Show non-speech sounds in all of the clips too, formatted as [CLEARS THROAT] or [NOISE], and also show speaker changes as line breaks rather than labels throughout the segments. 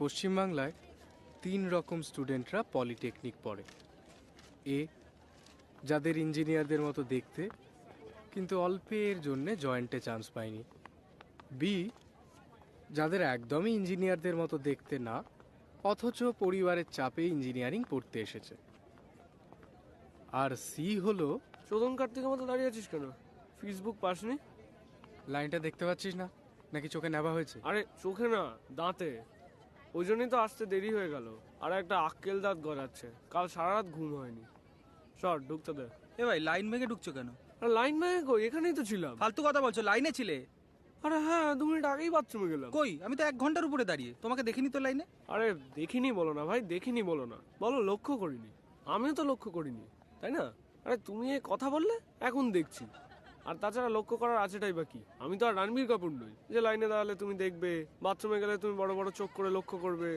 পশ্চিমবাংলায় তিন রকম স্টুডেন্টরা পলিটেকনিক পড়ে। এ যাদের ইঞ্জিনিয়ারদের মতো দেখতে কিন্তু অল্পের জন্যে জয়েন্টে চান্স পায়নি। বি যাদের একদমই ইঞ্জিনিয়ারদের মতো দেখতে না অথচ পরিবারের চাপে ইঞ্জিনিয়ারিং পড়তে এসেছে। আর সি হলো
চোদন কার্তিকের মতো দাঁড়িয়ে আছিস কেন? ফেসবুক পাসনি
লাইনটা দেখতে পাচ্ছিস না? নাকি চোখে নেওয়া হয়েছে?
আরে চোখে না দাঁতে। ওই জন্যই তো আসতে দেরি হয়ে গেল। আর একটা আক্কেল দাঁত গড়াচ্ছে। কাল সারা রাত ঘুম হয়নি। চল ঢুকতে দে।
এ ভাই লাইন ভেঙে ঢুকছো কেন?
আরে লাইন ভেঙে কই? এখানেই তো ছিলাম।
ফালতু কথা বলছো লাইনে ছিলে?
আরে হ্যাঁ দু মিনিট আগেই বাথরুমে গেলাম।
কই? আমি তো এক ঘণ্টার উপরে দাঁড়িয়ে। তোমাকে দেখিনি তো লাইনে?
আরে দেখিনি বলো না ভাই দেখিনি বলো না। বলো লক্ষ্য করিনি। আমিও তো লক্ষ্য করিনি তাই না? আরে তুমি এ কথা বললে এখন দেখছি। আর তাছাড়া লক্ষ্য করার আছেটাই বা কি? আমি তো আর রণবীর কাপুর নই। যে লাইনে দাঁড়ালে তুমি দেখবে বাথরুমে গেলে তুমি বড় বড় চোখ করে লক্ষ্য করবে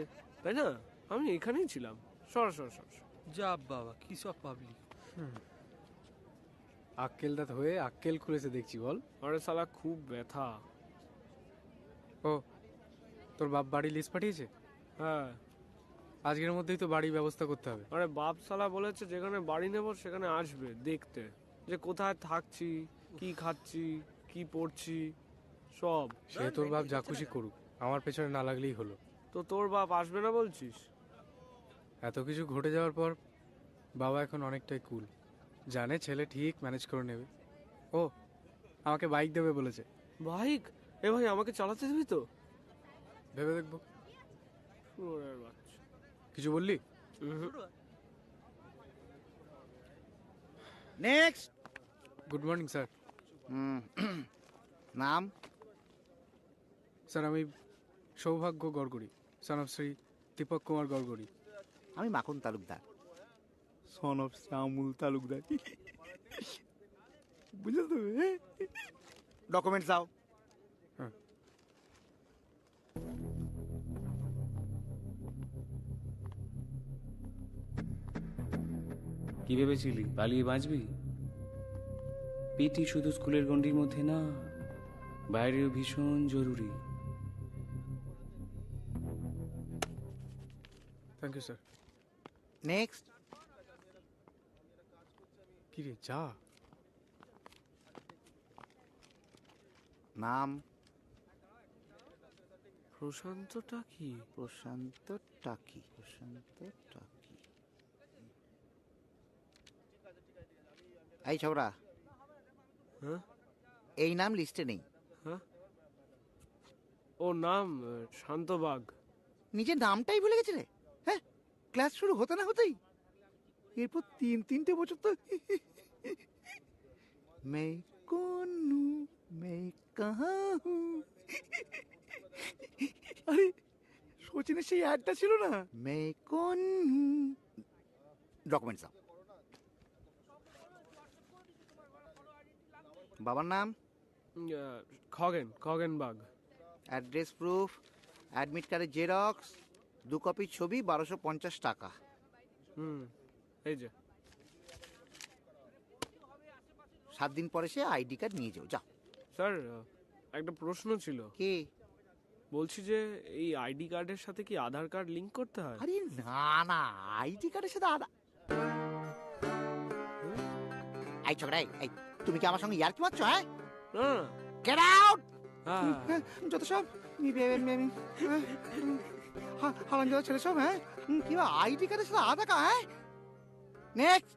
তাই না? আমি এখানেই ছিলাম। সর সর সর সর।
যা বাবা কি সব পাবলিক
আক্কেল দাঁত হয়ে আক্কেল খুলেছে দেখছি বল।
আরে সালা খুব ব্যথা।
ও তোর বাপ বাড়ি লিস্ট পাঠিয়েছে?
হ্যাঁ।
আজকের মধ্যেই তো বাড়ির ব্যবস্থা করতে হবে।
আরে বাপ সালা বলেছে যেখানে বাড়ি নেব সেখানে আসবে দেখতে। যে কোথায় থাকছি কি খাচ্ছি কি পড়ছি সব।
সে তোর বাপ যা খুশি করুক আমার পেছনে না লাগলেই হলো।
তো তোর বাপ আসবে না বলছিস?
এত কিছু ঘটে যাওয়ার পর বাবা এখন অনেকটাই কুল। জানে ছেলে ঠিক ম্যানেজ করে নেবে। ও আমাকে বাইক দেবে বলেছে।
বাইক? এ ভাই আমাকে চালাতে দিবি তো?
ভেবে দেখব। কিছু বললি?
নেক্সট
গুড মর্নিং স্যার [CLEARS THROAT]
নাম?
স্যার আমি সৌভাগ্য গড়গড়ি সন অফ শ্রী দীপক কুমার গড়গড়ি।
আমি Makhan Talukdar. Son of Shyamul Talukdar. বুঝলে তো? ডকুমেন্টস দাও।
কি ভেবেছিলি? পালিয়ে বাঁচবি? পিটি শুধু স্কুলের গণ্ডির মধ্যে না বাইরেও ভীষণ জরুরি।
থ্যাংক ইউ স্যার
নেক্সট
কি রে যা।
নাম?
প্রশান্তটা কি?
প্রশান্ত টাকি প্রশান্ত টাকি এই ছোকরা। এই নাম লিস্টে নেই।
হ্যাঁ? ও নাম শান্তবাগ।
নিজের নামটাই ভুলে গেছিলে? হ্যাঁ ক্লাস শুরু হতে না হতেই। এরপর তিন তিনটে বছর তো [LAUGHS] মে কোন মে কাহা? হু আরে সচিনের সেই অ্যাডটা ছিল না? মে কোন। ডকুমেন্টস দাও। বাবার নাম?
Khagen Khagen Bag
address proof admit কার্ডের জেরক্স দু কপি ছবি বারোশো পঞ্চাশ টাকা।
হুম এই যে।
সাত দিন পরে সে আইডি কার্ড নিয়ে যাও যাও
স্যার একটা প্রশ্ন ছিল।
কে?
বলছি যে এই আইডি কার্ডের সাথে কি আধার কার্ড লিংক করতে হয়?
আরে না না আইডি কার্ডের সাথে আধার এই ছোকরা এই, এই। তুমি কি আমার সঙ্গে ইয়ার কি মারছো হ্যাঁ? গেট আউট
হ্যাঁ।
যত সব হারান যত ছেলে সব হ্যাঁ? হুম, কি আইডি কার্ডের সাথে আধার কার্ড হ্যাঁ? নেক্সট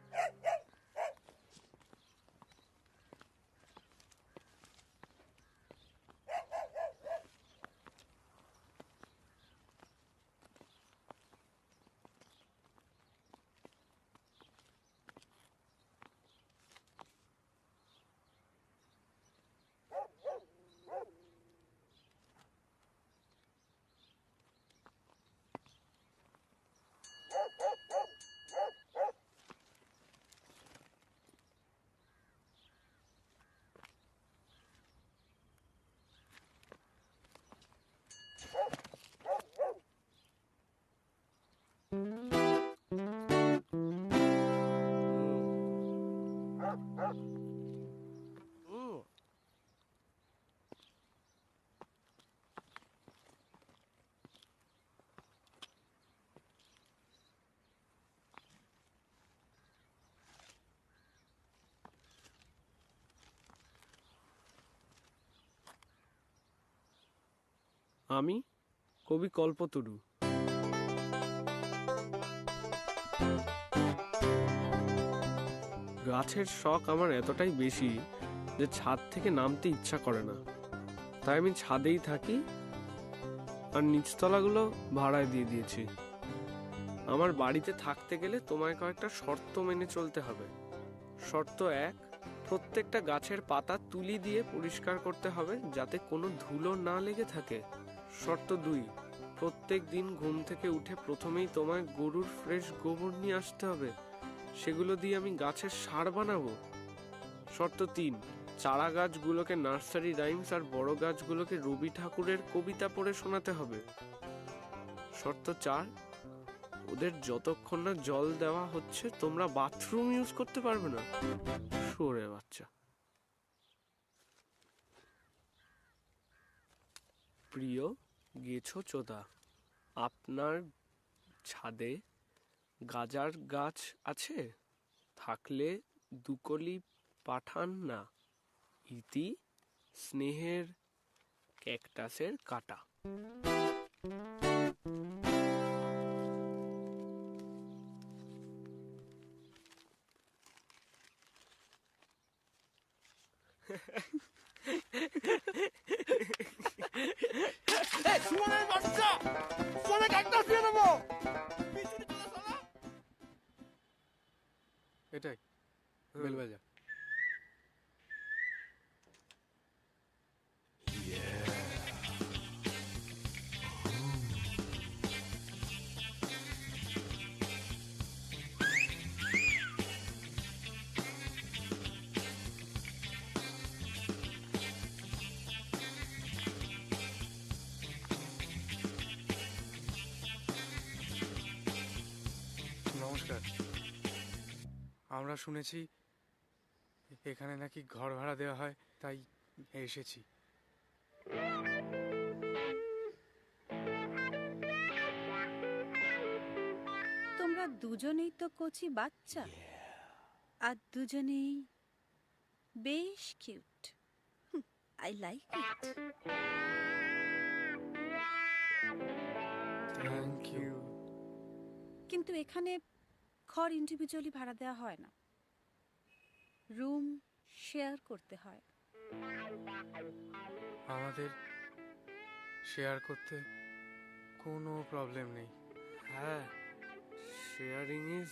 আমি কবি কল্পতরু। গাছের শখ আমার এতটাই বেশি যে ছাদ থেকে নামতে ইচ্ছা করে না। তাই আমি ছাদেই থাকি আর নিচতলাগুলো ভাড়ায় দিয়ে দিয়েছি। আমার বাড়িতে থাকতে গেলে তোমায় কয়েকটা শর্ত মেনে চলতে হবে। শর্ত এক, প্রত্যেকটা গাছের পাতা তুলি দিয়ে পরিষ্কার করতে হবে যাতে কোনো ধুলো না লেগে থাকে। শর্ত দুই, প্রত্যেক দিন ঘুম থেকে উঠে প্রথমেই তোমায় গরুর ফ্রেশ গোবর নিয়ে আসতে হবে। সেগুলো দিয়ে আমি গাছের সার বানাবো। শর্ত তিন, চারা গাছগুলোকে নার্সারি রাইমস আর বড় গাছগুলোকে রবি ঠাকুরের কবিতা পড়ে শোনাতে হবে। শর্ত চার, ওদের যতক্ষণ না জল দেওয়া হচ্ছে, তোমরা বাথরুম ইউজ করতে পারবে না। সরে বাচ্চা। প্রিয় গেছো চোদা। আপনার ছাদে গাজার গাছ আছে? থাকলে দুকলি পাঠান না। ইতি স্নেহের ক্যাকটাসের কাটা।
এটাই। বেল আমরা শুনেছি এখানে নাকি ঘর ভাড়া দেওয়া হয় তাই এসেছি।
তোমরা দুজনেই তো কচি বাচ্চা। আর দুজনেই বেশ cute. I like it
thank you
কিন্তু এখানে ঘর ইন্ডিভিজুয়ালি ভাড়া দেওয়া হয় না। রুম শেয়ার করতে হয়।
আমাদের শেয়ার করতে কোনো প্রবলেম নেই।
হ্যাঁ sharing is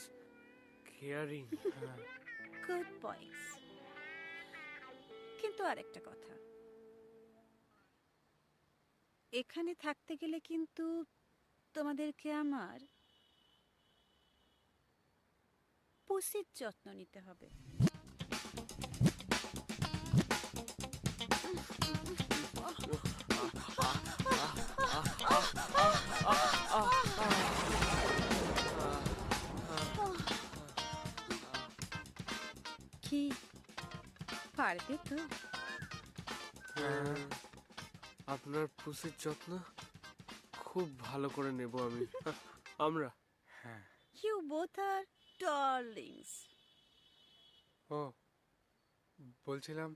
caring
good points কিন্তু আরেকটা কথা। এখানে থাকতে গেলে কিন্তু তোমাদেরকে আমার পুষির যত্ন নিতে হবে। কি? পারবে তো।
হ্যাঁ, আপনার পুষির যত্ন খুব ভালো করে নেব আমি। আমরা।
হ্যাঁ।
ইউ বোথ আর ডার্লিংস
ও বলছিলাম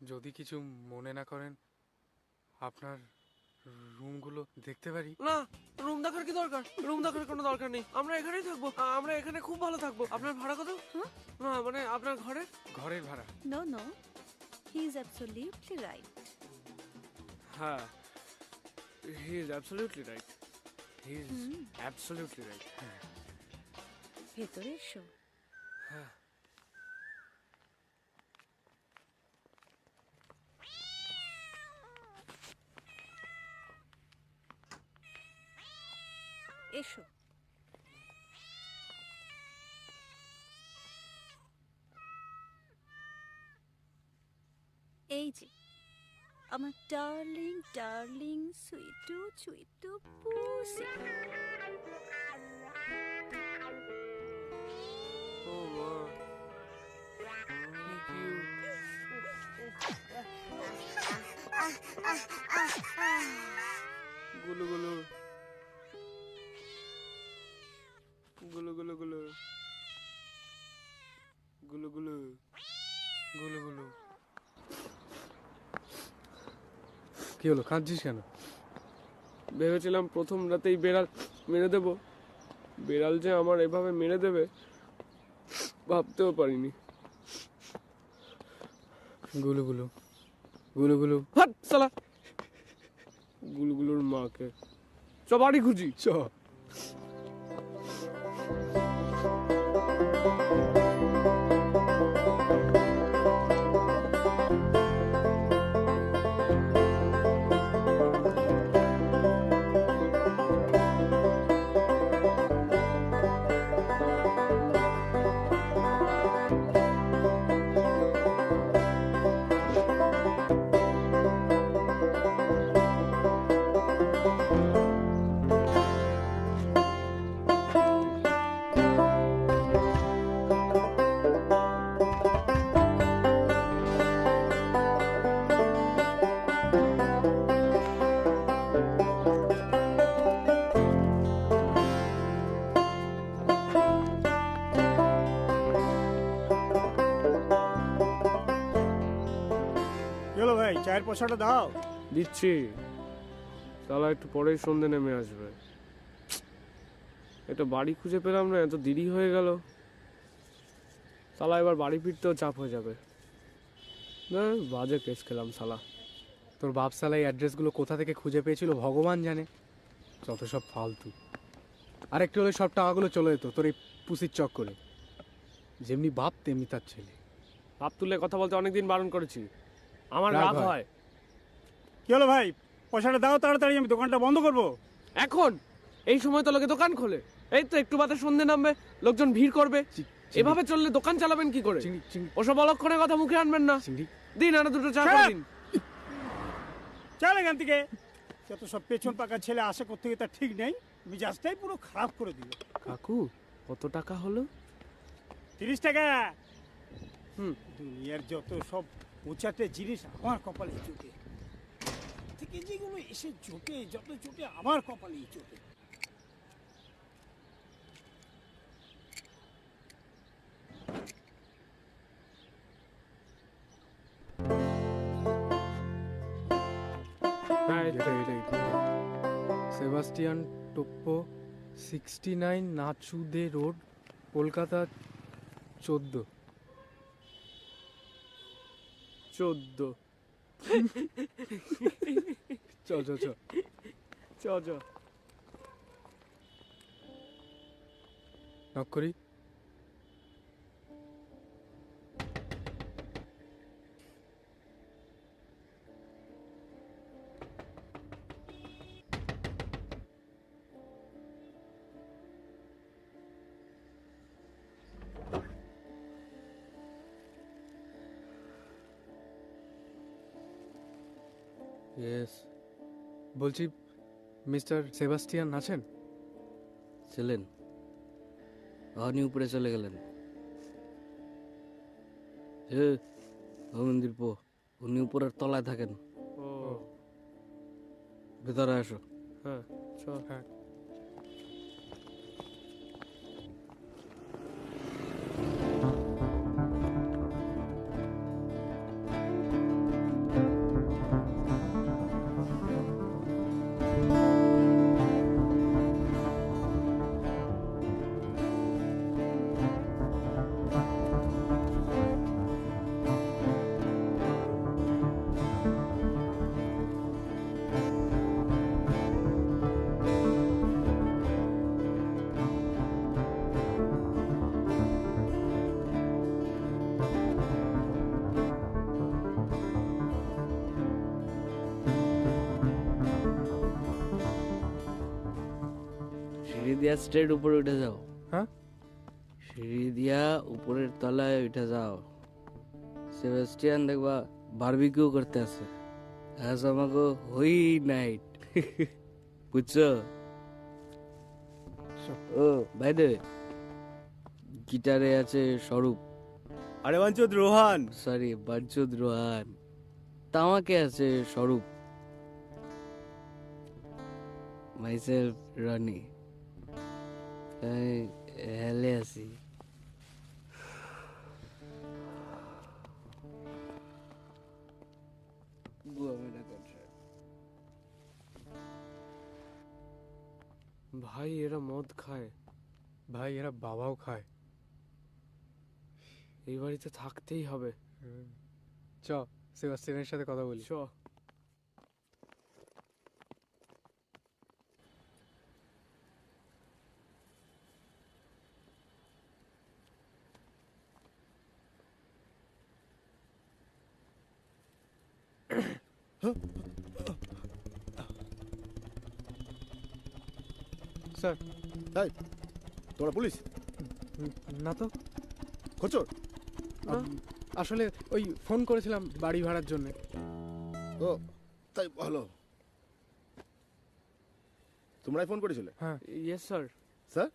যদি কিছু মনে না করেন আপনার রুমগুলো দেখতে পারি?
না রুম দেখার কি দরকার? রুম দেখার কোনো দরকার নেই। আমরা এখানেই থাকব। আমরা এখানে খুব ভালো থাকব। আপনার ভাড়া কত?
হ্যাঁ?
না মানে আপনার ঘরে?
ঘরের ভাড়া।
No no he is absolutely right
হ্যাঁ। He is absolutely right he is. Absolutely right
ভেতরে এসো। এসো। এই যে আমার ডার্লিং ডার্লিং সুইটু সুইটু পুসি।
গুলু গুলু। গুলু গুলু গুলু। গুলু গুলু।
গুলো গুলো। কি হলো কাঁদছিস কেন?
ভেবেছিলাম প্রথম রাতেই বেড়াল মেরে দেব। বেড়াল যে আমার এভাবে মেরে দেবে ভাবতেও পারিনি।
গুলু গুলু। গুলু
হাত সালা। গুলগুলোর মাকে। চ বাড়ি খুঁজি।
চ।
পয়সাটা দাও।
দিচ্ছি। তাহলে একটু পরেই সন্ধে নেমে আসবে। এটা বাড়ি খুঁজে পেলাম না এত দেরি হয়ে গেল। সালা এবার বাড়ি ফিরতেও চাপ হয়ে যাবে। না বাজে কেস খেলাম সালা।
তোর বাপসালা এই অ্যাড্রেসগুলো কোথা থেকে খুঁজে পেয়েছিল ভগবান জানে। যত সব ফালতু। আর একটু হলে সব টাকাগুলো চলে যেত তোর এই পুসির চক করে যেমনি বাপ তেমনি তার ছেলে।
বাপ তুলে কথা বলতে অনেকদিন বারণ করেছি। আমার
রাগ হয়।
কি হলো ভাই? পয়সাটা দাও তাড়াতাড়ি আমি দোকানটা বন্ধ করব।
এখন? এই সময় তো লোকে দোকান খোলে। এই তো একটু বাদে সন্ধে নামবে লোকজন ভিড় করবে। এভাবে চললে দোকান চালাবেন কি করে? ওসব অলক্ষণের কথা মুখে আনবেন না। দিন আনা দুটো চা দিন
চল এখান থেকে। যত সব পেছন পাকা ছেলে আসে করতে তা ঠিক নেই। মিজাজটাই পুরো খারাপ করে দিল।
কাকু কত টাকা হলো?
তিরিশ টাকা।
হুম।
দুনিয়ার যত সব উঁচাটে জিনিস আমার কপালে জোটে। থেকে যেগুলো এসে যত আমার কপালেই
এটা সেবাস্টিয়ান টোপ্পো সিক্সটি নাইন নাচুদে রোড কলকাতা চোদ্দ
চোদ্দ
চ চল চল।
চল চল।
নক করি?
ইয়েস
বলছি মিস্টার সেবাস্টিয়ান আছেন?
ছিলেন। আপনি উপরে চলে গেলেন। হে মন্দির পো উনি উপরের তলায় থাকেন।
ও।
ভেতরে আসো।
হ্যাঁ চল।
হ্যাঁ
দিয়া স্ট্রেট উপরে উঠে যাও।
হ্যাঁ?
সিঁড়ি দিয়া উপরের তলায় উঠে যাও। সেবাস্টিয়ান দেখবা বারবিকিউ করতে আছে। আজ আমাকে হই নাইট [LAUGHS] বুঝছ? ও ভাই দে গিটারে আছে স্বরূপ।
আরে বাঞ্চুদ রোহান!
সরি বাঞ্চুদ রোহান। তামাকে আছে স্বরূপ। মাইসেলফ রনি আমি হেলে আছি।
ভাই এরা মদ খায়।
ভাই এরা বাবাও খায়।
এই বাড়িতে থাকতেই হবে।
চ সেবাস্টিয়ানের সাথে কথা বলি।
চ।
স্যার।
এই তোমরা পুলিশ?
না তো।
খোঁচর
আসলে ওই ফোন করেছিলাম বাড়ি ভাড়ার জন্য।
ও তাই ভালো। তোমরাই ফোন করেছিলে?
হ্যাঁ।
Yes sir
sir?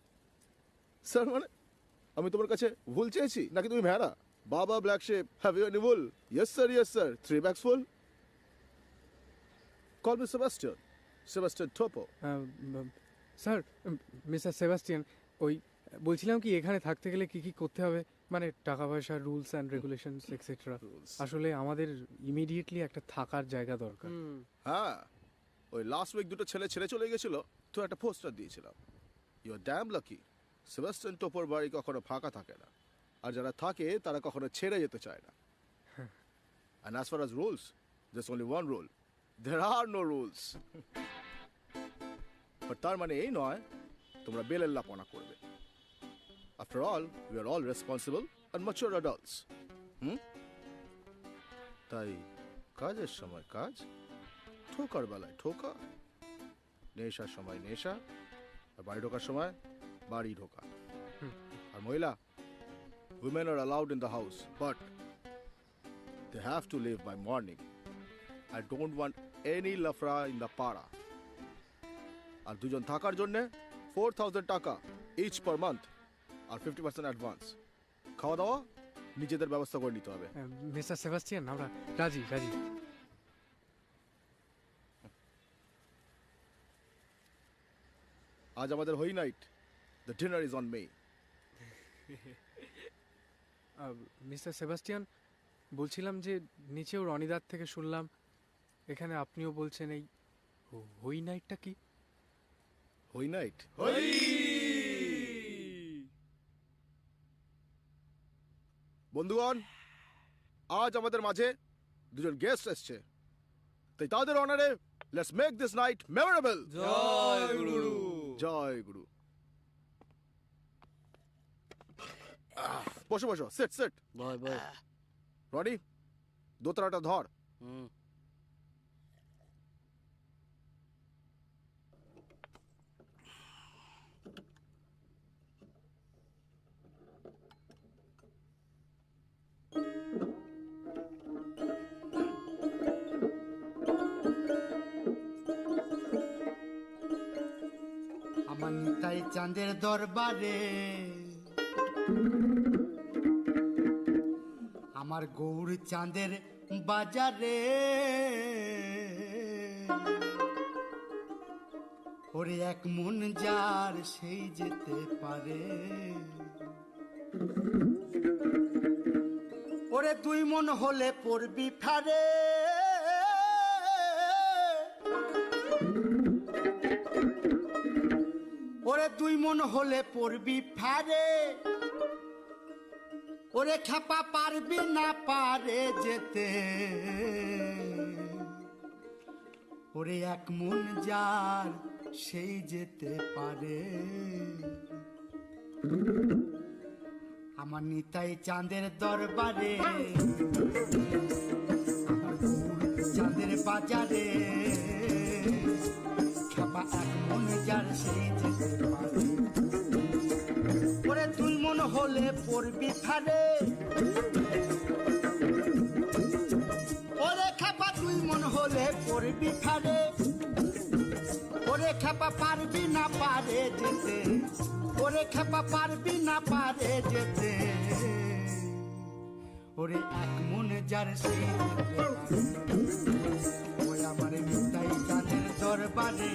স্যার মানে? আমি তোমার কাছে ভুল চেয়েছি? নাকি তুমি ভেড়া? বাবা black sheep have you any ভুল? Yes sir yes sir three bags full call me Sebastian Sebastian Toppo
sir mister Sebastian ওই বলছিলাম কি এখানে থাকতে গেলে কি কি করতে হবে? মানে টাকা পয়সা রুলস অ্যান্ড রেগুলেশনস এক্সেট্রা আসলে আমাদের ইমিডিয়েটলি একটা থাকার জায়গা দরকার।
হ্যাঁ ওই লাস্ট উইক দুটো ছেলে ছেড়ে চলে গেছিল তো একটা পোস্টার দিয়েছিলাম। You are damn lucky Sebastian টোপোর বাড়ি কখনো ফাঁকা থাকে না। আর যারা থাকে তারা কখনো ছেড়ে যেতে চায় না। And as far as rules, there's only one rule. Are no rules. But তার মানে এই নয়, তোমরা বেলের লাপনা করবে। After all we are all responsible and mature adults hmm? তাই কাজের সময় কাজ, ঠোকার বেলায় ঠোকা, নেশার সময় নেশা, আর বাড়ি ঢোকার সময় বাড়ি ঢোকা। আর মহিলা women are allowed in the house but they have to leave by morning I don't want any লাফরা in the পাড়া আর দুজন থাকার জন্য ফোর থাউজেন্ড টাকা ইচ পার মান্থ আর ফিফটি পার্সেন্ট অ্যাডভান্স খাওয়া দাওয়া নিজেদের ব্যবস্থা করে নিতে হবে।
মিস্টার সেবাস্টিয়ান আমরা রাজি রাজি।
আজ আমাদের হই night the dinner is on me
mister Sebastian বলছিলাম যে নিচেও রনিদার থেকে শুনলাম এখানে আপনিও বলছেন এই হো- হই নাইটটা কি?
হই নাইট। হই! বন্ধুগণ আজ আমাদের মাঝে দুজন গেস্ট এসছে। তাই তাদের অনারে let's make this night memorable জয় গুরু। জয় গুরু। বসো বসো সেট সেট
ভয় ভয়
রনি দোতরাটা ধর।
হুম।
চাঁদের দরবারে। আমার গৌর চাঁদের বাজারে। ওরে এক মন যার সেই যেতে পারে। ওরে দুই মন হলে পড়বি ফেরে। দুই মন হলে পড়বি ফেরে। ওরে খেপা পারবি না পারে যেতে। ওরে এক মন যার সেই যেতে পারে। আমার নিতাই চাঁদের দরবারে চাঁদের বাজারে। মন পড়বি ফেরে ওরে খেপা, তুই মন হলে পড়বি ফেরে ওরে খেপা, পারবি না পারে যেতে। ওরে খেপা, পারবি না পারে যেতে। ওরে এক মন যার। ওই আমার মিতাই চাঁদের দরবারে।